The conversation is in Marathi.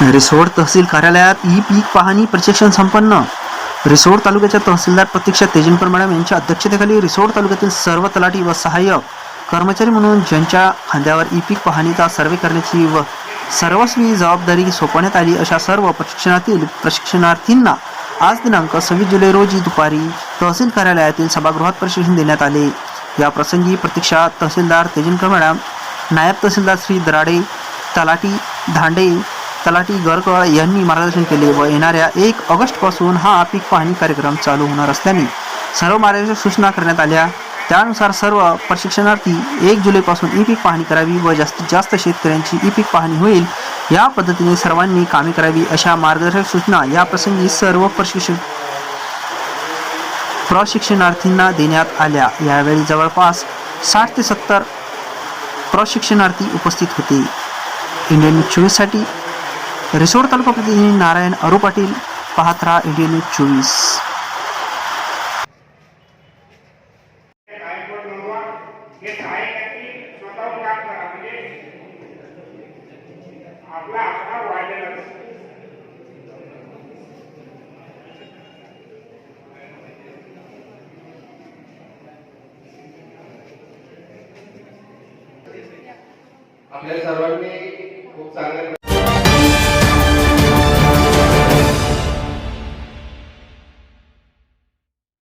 रिसोड तहसील कार्यालयात ई पीक पाहणी प्रशिक्षण संपन्न. रिसोड तालुक्याच्या तहसीलदार प्रतीक्षा तेजनकर मॅडम यांच्या अध्यक्षतेखाली रिसोड तालुक्यातील सर्व तलाठी व सहाय्यक कर्मचारी म्हणून ज्यांच्या खांद्यावर ई पीक पाहणीचा सर्वे करण्याची व सर्वस्वी जबाबदारी सोपवण्यात आली अशा सर्व प्रशिक्षणातील प्रशिक्षणार्थींना आज दिनांक सव्वीस जुलै रोजी दुपारी तहसील कार्यालयातील सभागृहात प्रशिक्षण देण्यात आले. या प्रसंगी प्रतीक्षा तहसीलदार तेजनकर मॅडम नायब तहसीलदार श्री दराडे तलाठी धांडे तलाठी गरकळ यांनी मार्गदर्शन केले व येणाऱ्या एक ऑगस्टपासून हा पीक पाहणी कार्यक्रम चालू होणार असल्याने सर्व मार्गदर्शक सूचना करण्यात आल्या. त्यानुसार सर्व प्रशिक्षणार्थी एक जुलैपासून ई पीक पाहणी करावी व जास्तीत जास्त शेतकऱ्यांची ई पीक पाहणी होईल या पद्धतीने सर्वांनी कामे करावी अशा मार्गदर्शक सूचना या प्रसंगी सर्व प्रशिक्षण प्रशिक्षणार्थींना देण्यात आल्या. यावेळी जवळपास साठ ते सत्तर प्रशिक्षणार्थी उपस्थित होते. इंडियन न्यूज चोवीससाठी रिसोड तालुका प्रतिनिधी नारायण अरू पाटील पाहत राहा इंडियन न्यूज चोवीस. आपल्या सर्वांनी खूप चांगल्या